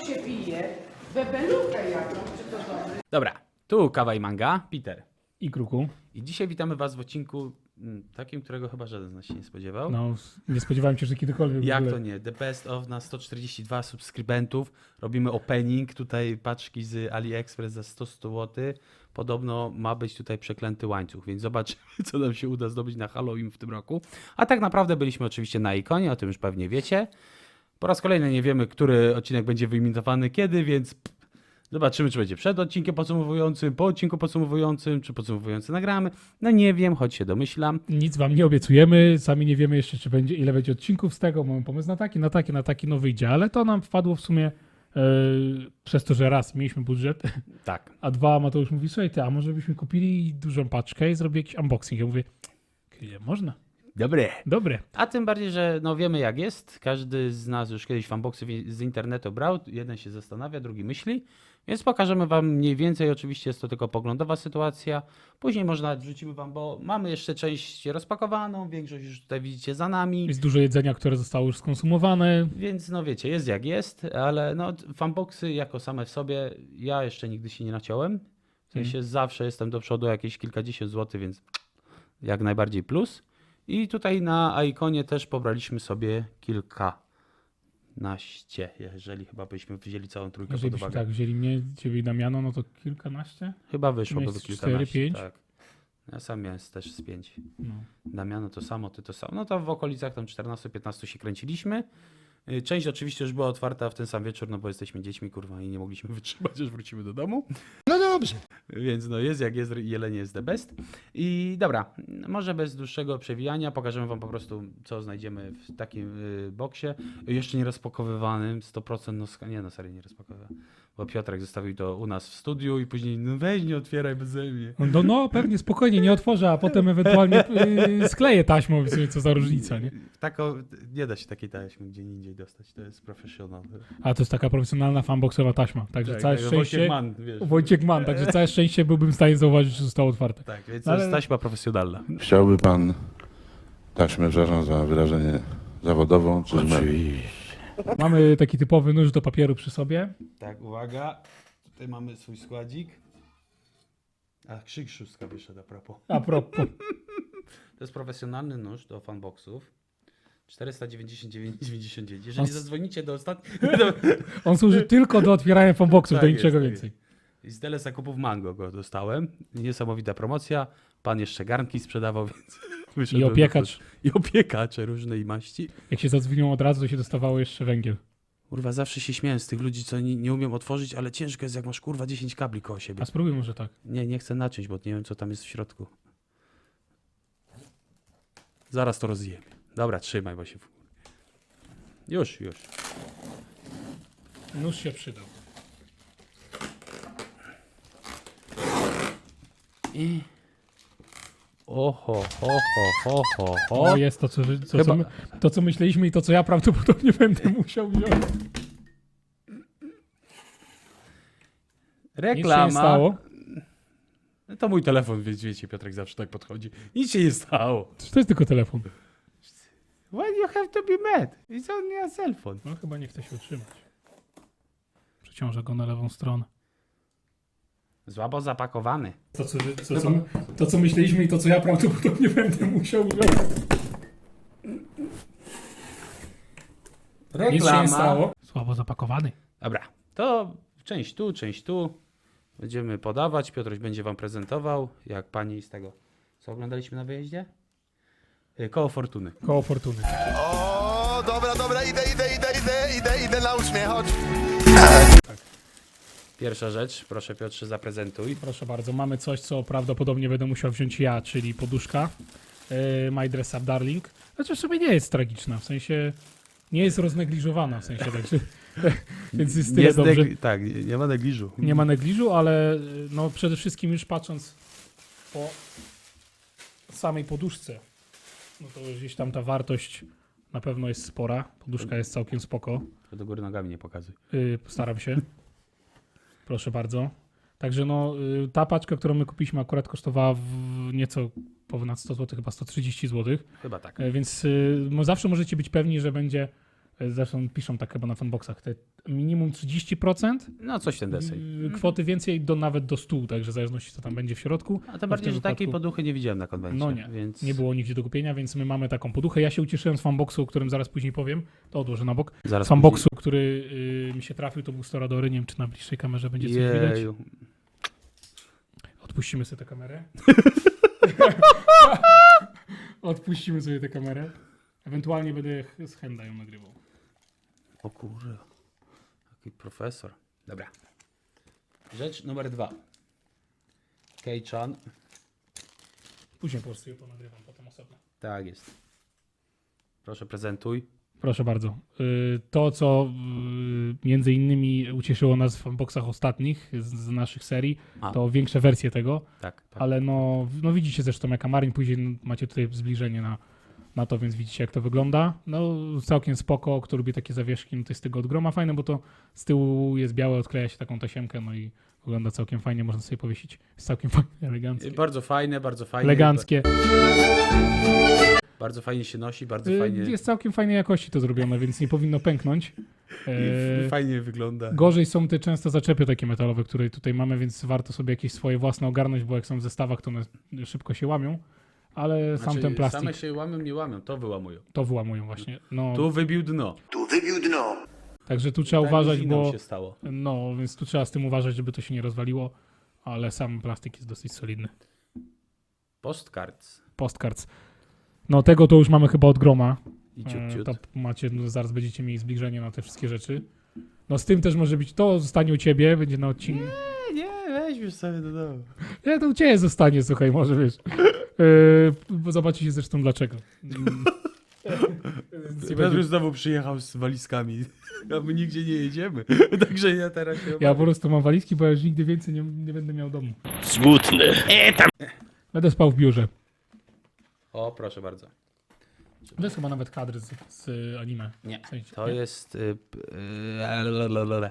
to się pije? Bebelukę jakąś, czy to dobry? Dobra, tu kawa i manga, Peter. I kruku. I dzisiaj witamy was w odcinku mm, takim, którego chyba żaden z nas się nie spodziewał. No, nie spodziewałem się, że kiedykolwiek w Jak ogóle... to nie? The Best of na 142 subskrybentów. Robimy opening. Tutaj paczki z AliExpress za 100 zł. Podobno ma być tutaj przeklęty łańcuch, więc zobaczymy, co nam się uda zdobyć na Halloween w tym roku. A tak naprawdę byliśmy oczywiście na ikonie, o tym już pewnie wiecie. Po raz kolejny nie wiemy, który odcinek będzie wyimitowany kiedy, więc zobaczymy, czy będzie przed odcinkiem podsumowującym, po odcinku podsumowującym, czy podsumowujący nagramy. No nie wiem, choć się domyślam. Nic wam nie obiecujemy, sami nie wiemy jeszcze, czy będzie, ile będzie odcinków z tego. Mamy pomysł na taki, na taki, na taki, no wyjdzie, ale to nam wpadło w sumie e, przez to, że raz mieliśmy budżet, Tak. a dwa Mateusz mówi, słuchaj ty, a może byśmy kupili dużą paczkę i zrobili jakiś unboxing. Ja mówię, "Kurde, można, Dobre. dobre. A tym bardziej, że no wiemy jak jest. Każdy z nas już kiedyś fanboxy z internetu brał. Jeden się zastanawia, drugi myśli. Więc pokażemy wam mniej więcej. Oczywiście jest to tylko poglądowa sytuacja. Później może nawet wrzucimy wam, bo mamy jeszcze część rozpakowaną. Większość już tutaj widzicie za nami. Jest dużo jedzenia, które zostało już skonsumowane. Więc no wiecie, jest jak jest, ale no fanboxy jako same w sobie, ja jeszcze nigdy się nie naciąłem. W sensie zawsze jestem do przodu jakieś kilkadziesiąt złotych, więc jak najbardziej plus. I tutaj na ikonie też pobraliśmy sobie kilkanaście, jeżeli chyba byśmy wzięli całą trójkę Jeżeli pod byśmy uwagę. tak wzięli mnie, ciebie i Damiano, no to kilkanaście. Chyba wyszłoby Miałeś kilkanaście. cztery, pięć? Tak. Ja sam miałem też z pięć. No. Damiano to samo, ty to samo. No to w okolicach tam 14-15 się kręciliśmy. Y, Część oczywiście już była otwarta w ten sam wieczór, no bo jesteśmy dziećmi, kurwa, i nie mogliśmy wytrzymać, aż wrócimy do domu. No dobrze. Więc no jest jak jest, jelenie jest the best. I dobra, może bez dłuższego przewijania pokażemy wam po prostu, co znajdziemy w takim y, boksie. Jeszcze nie rozpakowywanym, 100% no nie no serio nie rozpakowywałem. Bo Piotrek zostawił to u nas w studiu i później, no weź nie otwieraj beze mnie. No, no pewnie, spokojnie, nie otworzę, a potem ewentualnie y, skleję taśmą, w sumie co za różnica, nie? Tako, nie da się takiej taśmy gdzie indziej dostać, to jest profesjonalne. A to jest taka profesjonalna fanboxowa taśma, także całe Tak, szczęście... Wojciech Mann, wiesz. Wojciech Mann, także całe szczęście byłbym w stanie zauważyć, że zostało otwarte. Tak, więc Ale- to jest taśma profesjonalna. Chciałby pan taśmę, przepraszam za wyrażenie zawodową, czy Mamy taki typowy nóż do papieru przy sobie. Tak, uwaga. Tutaj mamy swój składzik. A krzyk szóstka wyszedł a propos. A propos, To jest profesjonalny nóż do fanboxów. 499,99. Jeżeli On- zadzwonicie do ostatniego... on służy tylko do otwierania fanboxów, Tak do jest, niczego tak więcej. I z tyle zakupów Mango go dostałem. Niesamowita promocja. Pan jeszcze garnki sprzedawał, więc... I wyszedłem opiekacz. do- I opiekacze różnej maści. Jak się zadzwonią od razu, to się dostawało jeszcze węgiel. Kurwa, zawsze się śmiałem z tych ludzi, co nie, nie umiem otworzyć, ale ciężko jest, jak masz kurwa 10 kabli koło siebie. A spróbuj może tak. Nie, nie chcę naciąć, bo nie wiem, co tam jest w środku. Zaraz to rozjemy. Dobra, trzymaj, bo się... w- Już, już. Nóż się przydał. I... Oho, ho, ho, ho, ho, ho. No jest to co, co, co, my, to, co myśleliśmy i to, co ja prawdopodobnie będę musiał wziąć. Nic się nie Reklama. stało. To mój telefon, więc wiecie, Piotrek zawsze tak podchodzi. Nic się nie stało. To jest tylko telefon. Why you have to be mad? It's only a cell phone. No chyba nie chce się utrzymać. Przeciążę go na lewą stronę. Słabo zapakowany. To co, to, co, to, co myśleliśmy i to, co ja prawdopodobnie będę musiał. Nic się Reklama. nie stało. Słabo zapakowany. Dobra, to część tu, część tu. Będziemy podawać. Piotruś będzie wam prezentował, jak pani z tego. Co oglądaliśmy na wyjeździe? Y, Koło Fortuny. Koło fortuny. O, dobra, dobra, idę, idę, idę, idę, idę, idę, naucz mnie, chodź. Pierwsza rzecz, proszę Piotrze, zaprezentuj. Proszę bardzo, mamy coś, co prawdopodobnie będę musiał wziąć ja, czyli poduszka. Yy, My Dress Up Darling. Znaczy w sobie nie jest tragiczna, w sensie nie jest roznegliżowana, w sensie także, więc jest tyle Jest dobrze. negli- tak, nie, nie ma negliżu. Nie ma negliżu, ale y, no przede wszystkim już patrząc po samej poduszce, no to gdzieś tam ta wartość na pewno jest spora. Poduszka jest całkiem spoko. Do góry nogami nie pokazuj. Yy, postaram się. Proszę bardzo. Także no, y, ta paczka, którą my kupiliśmy akurat kosztowała nieco ponad 100 zł, chyba 130 zł. Chyba tak. E, Więc y, zawsze możecie być pewni, że będzie Zresztą piszą tak chyba na fanboxach, te minimum 30%, No coś ten deseń. kwoty więcej do nawet do 100, także w zależności co tam będzie w środku. A to bardziej, że takiej poduchy nie widziałem na konwencji. No nie, więc nie było nigdzie do kupienia, więc my mamy taką poduchę. Ja się ucieszyłem z fanboxu, o którym zaraz później powiem, to odłożę na bok. Zaraz fanboxu, który y, mi się trafił, to był Storadory, nie wiem czy na bliższej kamerze będzie coś później- widać. Jeju. Odpuścimy sobie tę kamerę. Odpuścimy sobie tę kamerę. Ewentualnie będę z Henda ją nagrywał. O kurde. Jaki profesor. Dobra. Rzecz numer dwa. Kei-chan. Później po prostu ją ponagrywam, potem osobno. Tak jest. Proszę prezentuj. Proszę bardzo. Y, To, co y, między innymi ucieszyło nas w boxach ostatnich z, z naszych serii, A. to większe wersje tego, Tak. tak. ale no, no widzicie zresztą jaka Marin, później no, macie tutaj zbliżenie na, na to, więc widzicie jak to wygląda. No całkiem spoko, kto lubi takie zawieszki, no to jest tego od groma fajne, bo to z tyłu jest białe, odkleja się taką tasiemkę, no i wygląda całkiem fajnie, można sobie powiesić. Jest całkiem fajne, eleganckie. Bardzo fajne, bardzo fajne. Eleganckie. Bardzo fajnie się nosi, bardzo Y, fajnie. Jest całkiem fajnej jakości to zrobione, więc nie powinno pęknąć. I E, fajnie wygląda. Gorzej są te często zaczepy takie metalowe, które tutaj mamy, więc warto sobie jakieś swoje własne ogarnąć, bo jak są w zestawach, to one szybko się łamią. Ale sam Znaczy, ten plastik Same się łamią, nie łamią, to wyłamują. to wyłamują właśnie. No, Tu wybił dno. także tu trzeba uważać, bo się stało. no, więc tu trzeba z tym uważać, żeby to się nie rozwaliło, ale sam plastik jest dosyć solidny. Postcards. Postcards. No tego to już mamy chyba od groma. I ciut, E, ciut. To macie, no, zaraz będziecie mieli zbliżenie na te wszystkie rzeczy. No z tym też może być, to zostanie u ciebie, będzie na odcinku. Nie, nie, już sobie do domu. Nie, to u ciebie zostanie, słuchaj, może wiesz. Yy, bo zobaczycie zresztą dlaczego. Mm. Nie Piotr będzie- znowu przyjechał z walizkami, a my nigdzie nie jedziemy. Także ja teraz się Ja po prostu mam walizki, bo ja już nigdy więcej nie, nie będę miał domu. Smutny. Będę spał w biurze. O, proszę bardzo. To jest chyba nawet kadr z, z anime. Nie, W sensie, to nie? jest... Y, y, lalalala.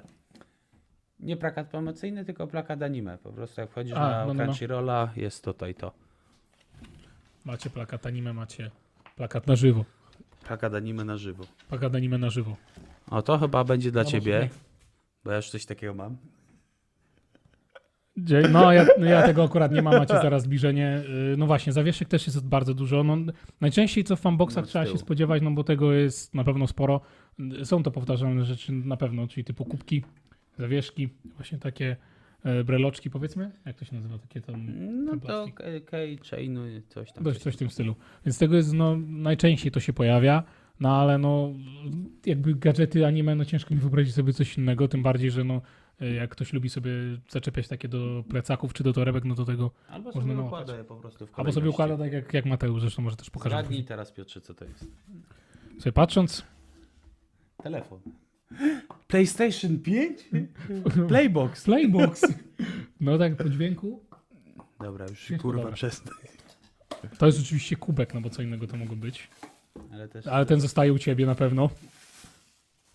Nie plakat promocyjny, tylko plakat anime. Po prostu jak wchodzisz A, na no, no, no. Crunchyrolla, jest to to i to. Macie plakat anime, macie plakat na żywo. Plakat anime na żywo. Plakat anime na żywo. O, to chyba będzie dla No, ciebie, może nie. bo ja już coś takiego mam. No ja, no ja tego akurat nie mam, macie zaraz zbliżenie. Yy, No właśnie, zawieszek też jest bardzo dużo. No, najczęściej co w fanboxach No, z trzeba się tyłu. spodziewać, no bo tego jest na pewno sporo. Yy, Są to powtarzalne rzeczy na pewno, czyli typu kubki, zawieszki, właśnie takie e, breloczki powiedzmy. Jak to się nazywa? Takie tam No ten to plastik. K-chainu, coś tam. Coś, coś w tym stylu. Więc tego jest, no, najczęściej to się pojawia, no ale no, jakby gadżety anime, no ciężko mi wyobrazić sobie coś innego, tym bardziej, że no, e, jak ktoś lubi sobie zaczepiać takie do plecaków czy do torebek, no to tego, Albo Można sobie nałapać. układa je po prostu w albo sobie kolejności. układa tak jak, jak Mateusz, zresztą może też pokażę. Zgadnij teraz Piotrze, co to jest. Sobie patrząc, Telefon. PlayStation 5? Playbox. Playbox, no tak po dźwięku, Dobra, już się kurwa dobre. przestań. to jest oczywiście kubek, no bo co innego to mogło być, Ale też... ale ten zostaje u ciebie na pewno.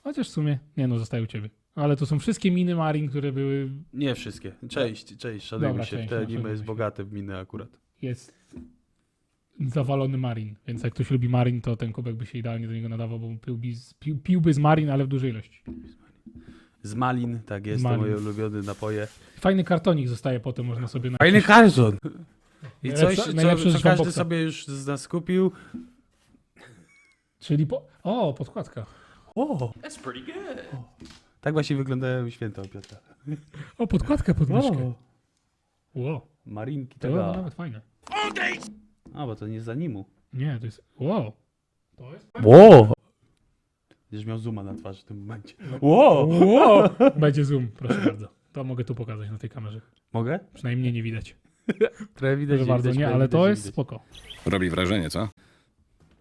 Chociaż w sumie, nie no, zostaje u ciebie. Ale to są wszystkie miny Marin, które były Nie wszystkie. Cześć, cześć, szanujmy Dobra, się. cześć, Te no, anime szanujmy jest się. bogate w miny akurat. jest zawalony marin, więc jak ktoś lubi marin, to ten kubek by się idealnie do niego nadawał, bo piłby z, pił, piłby z marin, ale w dużej ilości. Z malin, tak jest, Z to malin. moje ulubione napoje. Fajny kartonik zostaje potem, można sobie na Fajny karton! I Najlepsza- coś, co, najlepsza co rzecz każdy sobie już z nas kupił. Czyli po... O, podkładka. O! That's pretty good. Tak właśnie wyglądają święta u Piotra. O, podkładka pod myszkę. Wow, Marinki, to tego. nawet fajne. A, bo to nie z animu. Nie, to jest... Wow. To jest... Wow! Będziesz miał zooma na twarzy w tym momencie. Wow! Wow. Będzie zoom, proszę bardzo. To mogę tu pokazać na tej kamerze. Mogę? Przynajmniej nie widać. Trochę widać, Proszę że bardzo, widać, nie, ale widać, to jest widać. spoko. Robi wrażenie, co?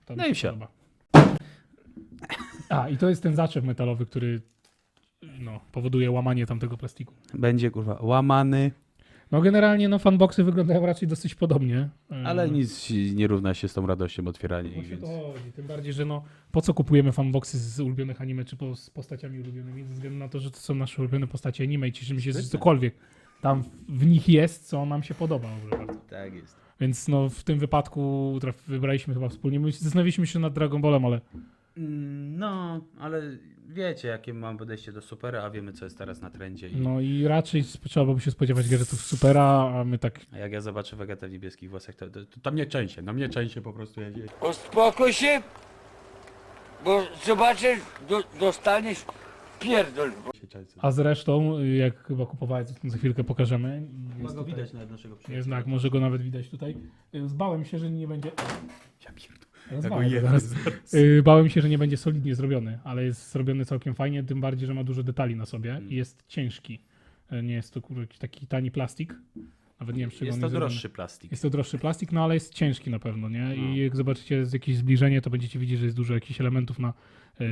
To No mi i się wsio. podoba. A, i to jest ten zaczep metalowy, który no, powoduje łamanie tamtego plastiku. Będzie kurwa łamany, No generalnie no fanboxy wyglądają raczej dosyć podobnie. E, ale nic nie równa się z tą radością otwierania ich, więc... Tym bardziej, że no po co kupujemy fanboxy z ulubionych anime, czy po, z postaciami ulubionymi, ze względu na to, że to są nasze ulubione postacie anime i cieszymy się, że cokolwiek tam w nich jest, co nam się podoba. Tak jest. Więc no w tym wypadku traf- wybraliśmy chyba wspólnie. My zastanawialiśmy się nad Dragon Ballem, ale No, ale wiecie, jakie mam podejście do supera, a wiemy, co jest teraz na trendzie. I No i raczej trzeba by się spodziewać gadżetów supera, a my tak a jak ja zobaczę wegetę w niebieskich włosach, to, to, to, to mnie częście, na mnie częście po prostu jedzie. Uspokój się, bo zobaczysz, do, dostaniesz pierdol. A zresztą, jak chyba kupowałeś, to za chwilkę pokażemy. Chyba Jest go tutaj- widać nawet naszego przyjaciela. Jest znak, może go nawet widać tutaj. Zbałem się, że nie będzie. Ja pierdolę. Ja Ja go zbałem go jem. zaraz. Y, Bałem się, że nie będzie solidnie zrobiony, ale jest zrobiony całkiem fajnie, tym bardziej, że ma dużo detali na sobie Mm. i jest ciężki. Y, Nie jest to kurwa, taki tani plastik. Nawet nie wiem, z czego Jest on to zrobiony. droższy plastik. Jest to droższy plastik, no ale jest ciężki na pewno, nie? No. I jak zobaczycie z jakieś zbliżenie, to będziecie widzieć, że jest dużo jakichś elementów na yy,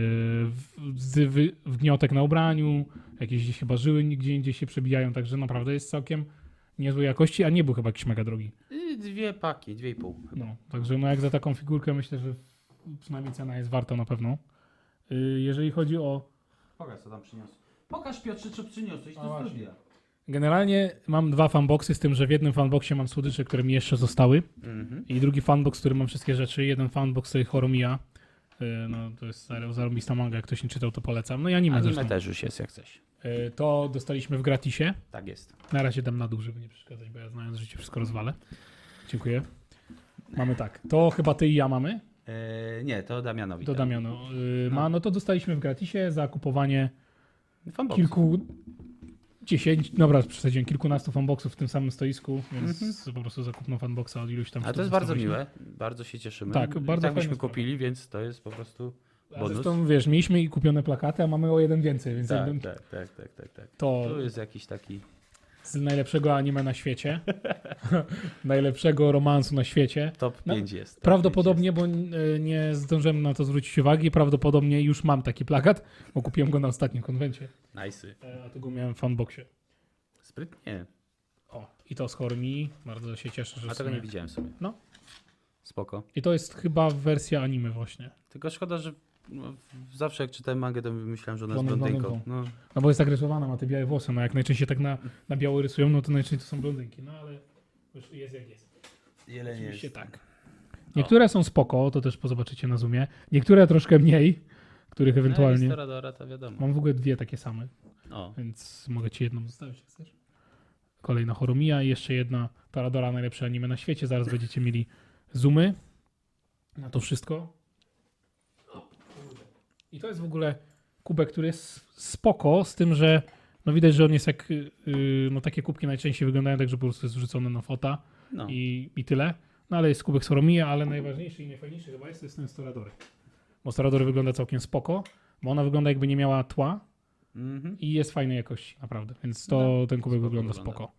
w- z, wy, wgniotek na ubraniu, jakieś gdzieś chyba żyły gdzie indziej się przebijają, także naprawdę jest całkiem niezłej jakości, a nie był chyba jakiś mega drogi. Y, Dwie paki, dwie i pół. No, także no jak za taką figurkę myślę, że przynajmniej cena jest warta na pewno. Yy, jeżeli chodzi o Pokaż, co tam przyniosł. Pokaż Piotrze, co przyniosłeś A do właśnie. studia. Generalnie mam dwa fanboxy, z tym, że w jednym fanboxie mam słodycze, które mi jeszcze zostały. Mhm. I drugi fanbox, który mam wszystkie rzeczy. Jeden fanbox to jest Horomia. Yy, No, to jest zarobista manga, jak ktoś nie czytał, to polecam. No i anime, Anime zresztą. też już jest jak coś. Yy, To dostaliśmy w gratisie. Tak jest. Na razie dam na dół, żeby nie przeszkadzać, bo ja znając życie wszystko rozwalę. Dziękuję. Mamy tak. To chyba ty i ja mamy. E, nie, to Damianowi. To tam. Damiano yy, ma. No to dostaliśmy w gratisie za kupowanie Fanbox. kilku... Dziesięć, dobra, przesadziłem kilkunastu fanboxów w tym samym stoisku, więc po prostu zakupno fanboxa od iluś tam Mhm. A sztuk to jest bardzo dostaliśmy. miłe. Bardzo się cieszymy. Tak, I bardzo tak byśmy fajna sprawa. kupili, więc to jest po prostu A bonus. Zresztą wiesz, mieliśmy i kupione plakaty, a mamy o jeden więcej, więc Tak, jakbym tak, tak, tak, tak, tak. to Tu jest jakiś taki... z najlepszego anime na świecie, najlepszego romansu na świecie. Top No, 5 jest. Top Prawdopodobnie, bo e, nie zdążyłem na to zwrócić uwagi, prawdopodobnie już mam taki plakat, bo kupiłem go na ostatnim konwencie, 5. Nice. e, a tu go miałem w fanboxie. Sprytnie. O, i to z Hormi, bardzo się cieszę, że A tego sumie... nie widziałem sobie. No. Spoko. I to jest chyba wersja anime właśnie. Tylko szkoda, że no, zawsze jak czytałem mangę, to myślałem, że ona jest blondynką. No, No bo jest rysowana, ma te białe włosy, no jak najczęściej tak na, na biało rysują, no to najczęściej to są blondynki, no ale już jest jak jest. Oczywiście jest. tak. Niektóre są spoko, to też pozobaczycie na zoomie. Niektóre troszkę mniej, których No, ewentualnie... Toradora to wiadomo. Mam w ogóle dwie takie same, O, więc mogę ci jedną zostawić, jak chcesz. Kolejna Horomia i jeszcze jedna Toradora, najlepsze anime na świecie. Zaraz będziecie mieli zoomy na to wszystko. I to jest w ogóle kubek, który jest spoko, z tym, że no widać, że on jest jak, yy, no takie kubki najczęściej wyglądają tak, że po prostu jest wrzucony na fota no. i, i tyle. No ale jest kubek Soromija, ale najważniejszy i najfajniejszy chyba jest, to jest ten Storadory. Bo Storadory wygląda całkiem spoko, bo ona wygląda jakby nie miała tła Mhm. i jest fajnej jakości, naprawdę. Więc to No, ten kubek wygląda wygląda. spoko.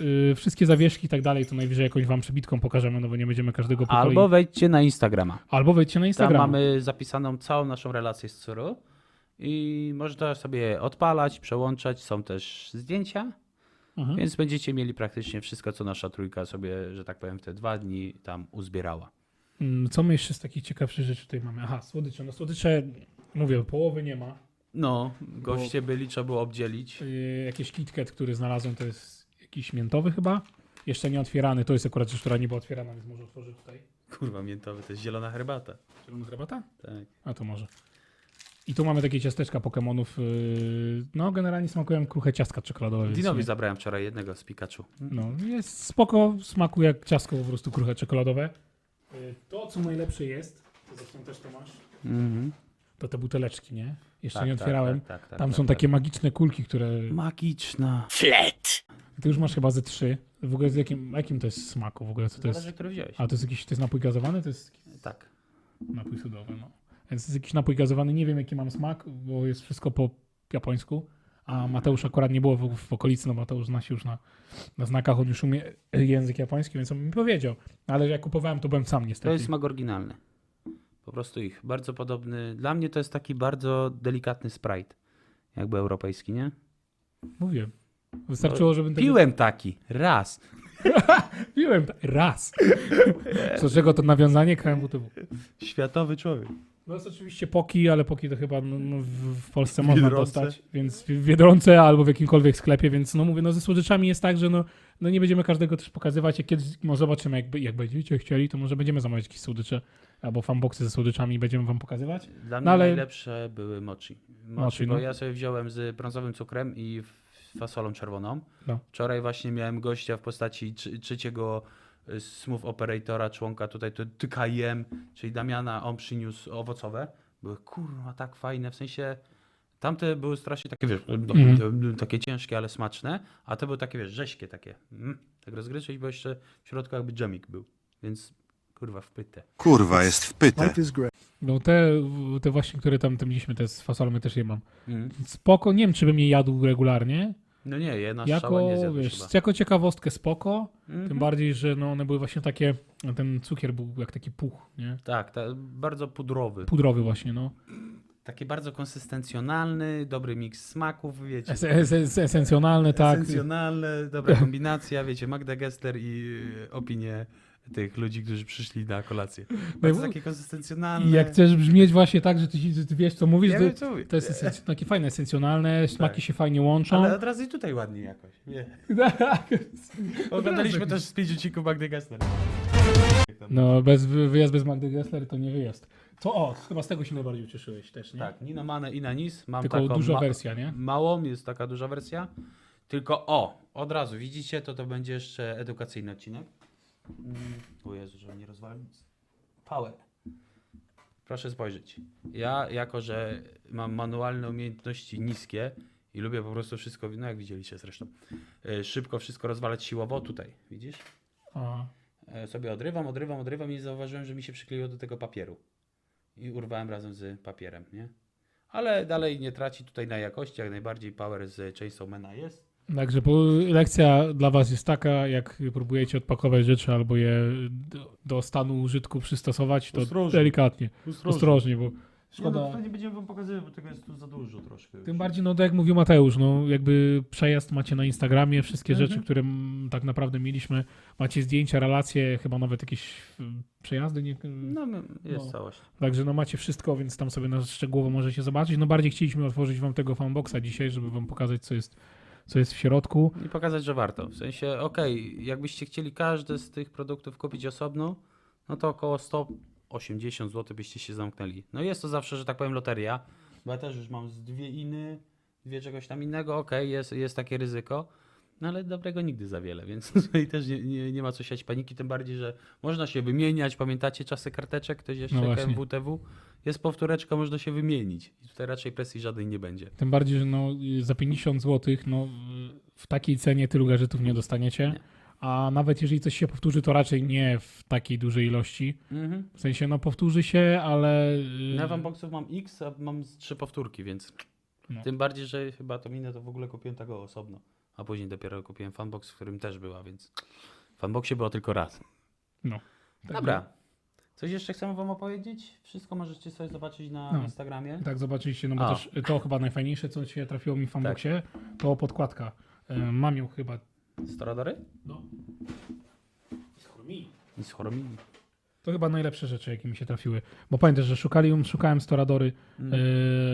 Yy, wszystkie zawieszki i tak dalej, to najwyżej jakąś wam przebitką pokażemy, no bo nie będziemy każdego po kolei. Albo wejdźcie na Instagrama. Albo wejdźcie na Tam Instagram. mamy zapisaną całą naszą relację z Curu i można sobie odpalać, przełączać. Są też zdjęcia, Mhm. więc będziecie mieli praktycznie wszystko, co nasza trójka sobie, że tak powiem, w te dwa dni tam uzbierała. Mm, Co my jeszcze z takich ciekawszych rzeczy tutaj mamy? Aha, słodycze. No słodycze, mówię, połowy nie ma. No, goście byli, trzeba było obdzielić. Yy, jakiś KitKat, który znalazłem, to jest jakiś miętowy chyba. Jeszcze nie otwierany. To jest akurat rzecz, która nie była otwierana, więc może otworzyć tutaj. Kurwa, miętowy, to jest zielona herbata. Zielona herbata? Tak. A to może. I tu mamy takie ciasteczka Pokemonów. Yy, no, generalnie smakują kruche ciastka czekoladowe. Dinowi zabrałem wczoraj jednego z Pikachu. No, jest spoko, smaku jak ciastko po prostu kruche czekoladowe. Yy, To, co najlepsze jest, to zresztą też to masz, Mhm. to te buteleczki, nie? Jeszcze Tak, nie tak, otwierałem. tak, tak, tak, Tam tak, są tak. takie magiczne kulki, które... Magiczna. Flet! Ty już masz chyba ze trzy. W ogóle z jakim, jakim to jest smaku? W ogóle co to jest? Zależy, który wziąłeś. A to jest jakiś, to jest napój gazowany? To jest Tak. napój sodowy, no. Więc to jest jakiś napój gazowany, nie wiem jaki mam smak, bo jest wszystko po japońsku. A Mateusz akurat nie było w, w okolicy, no Mateusz zna się już na, na znakach, on już umie język japoński, więc on mi powiedział. Ale jak kupowałem, to byłem sam To niestety. jest smak oryginalny. Po prostu ich. Bardzo podobny. Dla mnie to jest taki bardzo delikatny Sprite. Jakby europejski, nie? Mówię. Wystarczyło, żebym tego- Piłem taki. Raz. Piłem ta- raz. Co czego to nawiązanie KMWTW. Światowy człowiek. No jest oczywiście Poki, ale Poki to chyba no, no, w, w Polsce można dostać, więc w Biedronce albo w jakimkolwiek sklepie, więc no mówię, no ze słodyczami jest tak, że no, no nie będziemy każdego też pokazywać, jak kiedyś, no zobaczymy, jak, jak będziecie chcieli, to może będziemy zamawiać jakieś słodycze albo fanboxy ze słodyczami będziemy wam pokazywać. Dla mnie No ale- najlepsze były mochi. Mochi, Mochi, bo no. ja sobie wziąłem z brązowym cukrem i f- fasolą czerwoną. No. Wczoraj właśnie miałem gościa w postaci trzeciego y, smooth operatora, członka tutaj to TKM, czyli Damiana, on przyniósł owocowe. Były kurwa tak fajne, w sensie tamte były strasznie takie, wiesz, Mhm. takie ciężkie, ale smaczne, a te były takie, wiesz, rześkie takie. Mm, tak rozgryźć, bo jeszcze w środku jakby dżemik był, więc kurwa wpyte. Kurwa, jest wpyte. No te, te właśnie, które tam, tam mieliśmy, te z fasolą, ja też je mam. Mm. Spoko, nie wiem, czy bym je jadł regularnie. No nie, jedna strzała nie Jako, zjadłeś wiesz, chyba. jako ciekawostkę spoko, Mhm. tym bardziej, że no, one były właśnie takie, no, ten cukier był jak taki puch, nie? Tak, ta, bardzo pudrowy. Pudrowy właśnie, no. Taki bardzo konsystencjonalny, dobry miks smaków, wiecie. Es, es, es, esencjonalne, tak. Esencjonalne, dobra kombinacja, wiecie, Magda Gessler i y, opinie tych ludzi, którzy przyszli na kolację. Bardzo takie konsystencjonalne. I jak chcesz brzmieć właśnie tak, że ty, że ty wiesz, co mówisz, Ja to, wiem, co mówię. to jest esenc- takie fajne, esencjonalne, smaki Tak. się fajnie łączą. Ale od razu i tutaj ładnie jakoś. Nie. Tak. Oglądaliśmy też z pięć odcinków Magdy Gessler. No, bez, wy- wyjazd bez Magdy Gessler to nie wyjazd. To o, chyba z tego się najbardziej ucieszyłeś też, nie? Tak, Nina Mane i na Nis. Mam Tylko taką duża ma- wersja, nie? Małą, jest taka duża wersja. Tylko o, od razu widzicie, to to będzie jeszcze edukacyjny odcinek. Mm, O Jezu, żeby nie rozwalić. Power. Proszę spojrzeć. Ja, jako że mam manualne umiejętności niskie i lubię po prostu wszystko, no jak widzieliście zresztą, e, szybko wszystko rozwalać siłowo, tutaj, widzisz? A, E, Sobie odrywam, odrywam, odrywam i zauważyłem, że mi się przykleiło do tego papieru. I urwałem razem z papierem, nie? Ale dalej nie traci tutaj na jakości, jak najbardziej power z Chainsawmana jest. Także lekcja dla was jest taka, jak próbujecie odpakować rzeczy albo je do, do stanu użytku przystosować, to Ostrożnie. delikatnie, ostrożnie, bo szkoda... Szkoda. nie będziemy wam pokazywać, bo tego jest tu za dużo troszkę. Tym bardziej, no tak jak mówił Mateusz, no jakby przejazd macie na Instagramie, wszystkie Mhm. rzeczy, które tak naprawdę mieliśmy, macie zdjęcia, relacje, chyba nawet jakieś przejazdy, nie, No, jest No. całość. Także no macie wszystko, więc tam sobie na szczegółowo możecie zobaczyć. No bardziej chcieliśmy otworzyć wam tego fanboxa dzisiaj, żeby wam pokazać, co jest, co jest w środku. I pokazać, że warto. W sensie, okej, jakbyście chcieli każdy z tych produktów kupić osobno, no to około 180 zł byście się zamknęli. No jest to zawsze, że tak powiem, loteria, bo ja też już mam z dwie iny, dwie czegoś tam innego, okej, jest, jest takie ryzyko, no ale dobrego nigdy za wiele, więc tutaj też nie, nie, nie ma co siać paniki, tym bardziej, że można się wymieniać, pamiętacie czasy karteczek, ktoś jeszcze No. KMWTW, jest powtóreczka, można się wymienić i tutaj raczej presji żadnej nie będzie. Tym bardziej, że no, y, za 50 zł no, y, w takiej cenie tylu gadżetów nie dostaniecie. Nie. A nawet jeżeli coś się powtórzy, to raczej nie w takiej dużej ilości. Mhm. W sensie, no powtórzy się, ale... y, Ja wam boxów mam X, a mam trzy powtórki, więc No. tym bardziej, że chyba to minę to w ogóle kupiłem tego osobno. A później dopiero kupiłem fanbox, w którym też była, więc w fanboxie było tylko raz. No. Tak, Dobra. Coś jeszcze chcemy wam opowiedzieć? Wszystko możecie sobie zobaczyć na No. Instagramie. Tak, zobaczyliście, no bo A. też to chyba najfajniejsze, co się trafiło mi w fanboxie, to podkładka. Y, Mam ją chyba... Storadory? No. I z choromini. To chyba najlepsze rzeczy, jakie mi się trafiły. Bo pamiętasz, że szukali, szukałem Storadory Mm.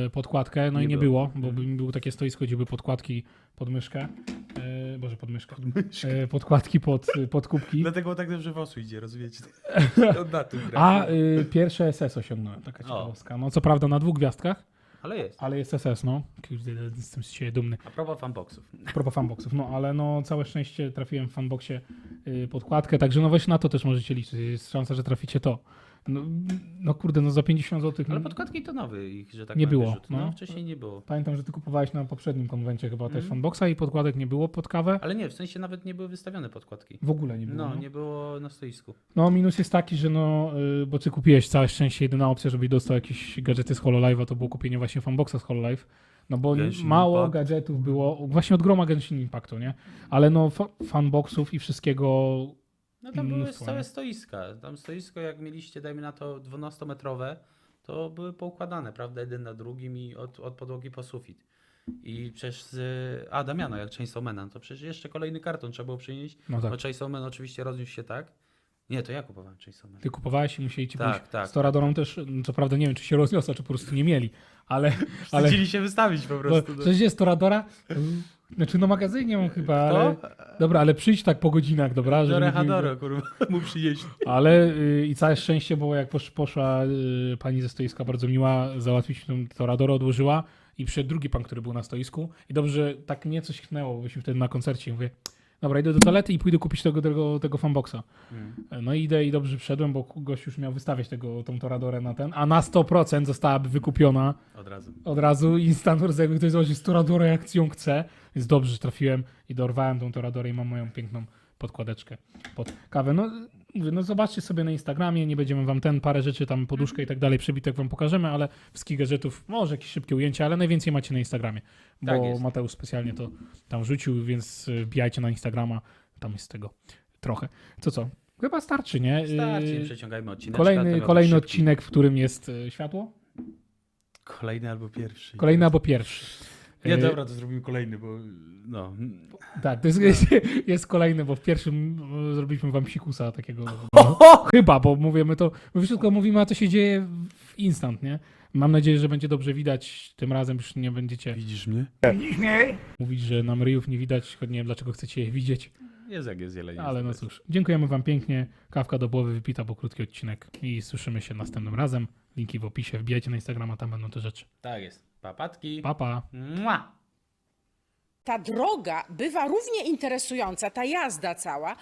yy, podkładkę, no Nie i nie było. było, bo by mi było takie stoisko, gdzie były podkładki pod myszkę. Yy, Boże, pod myszkę. Yy, podkładki pod, pod kubki. Dlatego tak dobrze wosu idzie, rozumiecie? na tym gra. A yy, pierwsze SS osiągnąłem, taka ciekawostka. No co prawda na dwóch gwiazdkach, Ale jest. ale jest SS, no. Jestem z siebie dumny. A propos fanboxów. A propos fanboxów, no ale no całe szczęście trafiłem w fanboxie yy, podkładkę, także no właśnie na to też możecie liczyć. Jest szansa, że traficie to. No, no kurde, no za 50 zł. Ale podkładki to nowy ich, że tak Nie było. No. no. wcześniej nie było. Pamiętam, że ty kupowałeś na poprzednim konwencie chyba też Mhm. fanboxa i podkładek nie było pod kawę. Ale nie, w sensie nawet nie były wystawione podkładki. W ogóle nie było. No, No, nie było na stoisku. no minus jest taki, że no, y, bo ty kupiłeś całe szczęście jedyna opcja, żebyś dostał jakieś gadżety z HoloLive'a, to było kupienie właśnie fanboxa z HoloLive. No bo Genshin mało Impact. gadżetów było, właśnie od groma Genshin Impactu, nie? Ale no fa fanboxów i wszystkiego No tam były Mnóstwo, całe nie? stoiska. Tam stoisko, jak mieliście, dajmy na to 12-metrowe, to były poukładane, prawda, jeden na drugim i od, od podłogi po sufit. I przecież z... A, Damiano, jak Chainsawmana, to przecież jeszcze kolejny karton trzeba było przynieść. No tak. Bo Chainsawman oczywiście rozniósł się tak. Nie, to ja kupowałem Chainsawmana. ty kupowałeś i musieli ci Tak, pójść. tak, Z Toradorą też, no, co prawda nie wiem, czy się rozniosła, czy po prostu nie mieli, ale... ale Chcieli się wystawić po bo, prostu. no. przecież jest Toradora, Znaczy no magazynie mam chyba, ale... Dobra, ale przyjdź tak po godzinach, dobra? Do żeby nie- Rehadoro, kurwa, mu przynieść. Ale y, i całe szczęście, bo jak posz, poszła y, pani ze stoiska, bardzo miła, załatwiliśmy tą Toradoro, odłożyła i przyszedł drugi pan, który był na stoisku i dobrze, że tak mnie coś chnęło, bo byliśmy wtedy na koncercie i mówię, dobra, idę do toalety i pójdę kupić tego, tego, tego fanboxa. No i idę i dobrze wszedłem, bo gość już miał wystawiać tego, tą Toradorę na ten, a na 100% zostałaby wykupiona Od razu. od razu instant jakby ktoś zobaczył z Toradorę jak ją chce, więc dobrze, że trafiłem i dorwałem tą Toradorę i mam moją piękną podkładeczkę pod kawę. No, mówię, no zobaczcie sobie na Instagramie, nie będziemy wam ten, parę rzeczy tam, poduszkę i tak dalej, przebitek wam pokażemy, ale wszystkich gadżetów, może jakieś szybkie ujęcia, ale najwięcej macie na Instagramie, bo Tak jest. Mateusz specjalnie to tam rzucił, więc y, wbijajcie na Instagrama, tam jest tego trochę. To co? Chyba starczy, nie? Starczy, Y, nie przeciągajmy odcineczka. Kolejny, kolejny odcinek, w którym jest y, światło? Kolejny albo pierwszy. Kolejny albo pierwszy. Nie, Y, dobra, to zrobimy kolejny, bo no. Tak, to jest, jest, jest kolejny, bo w pierwszym e, zrobiliśmy wam psikusa takiego. Chyba, bo mówimy to, my wszystko mówimy, a to się dzieje w instant, nie? Mam nadzieję, że będzie dobrze widać. Tym razem już nie będziecie Widzisz mnie? mówić, że nam ryjów nie widać, choć nie wiem dlaczego chcecie je widzieć. Jest jak jest jeleń. Ale no cóż, dziękujemy wam pięknie. Kawka do głowy wypita, bo krótki odcinek i słyszymy się następnym razem. Linki w opisie, wbijajcie na Instagrama, tam będą te rzeczy. Tak jest. Papatki. Pa, pa. Mua. Ta droga bywa równie interesująca, ta jazda cała,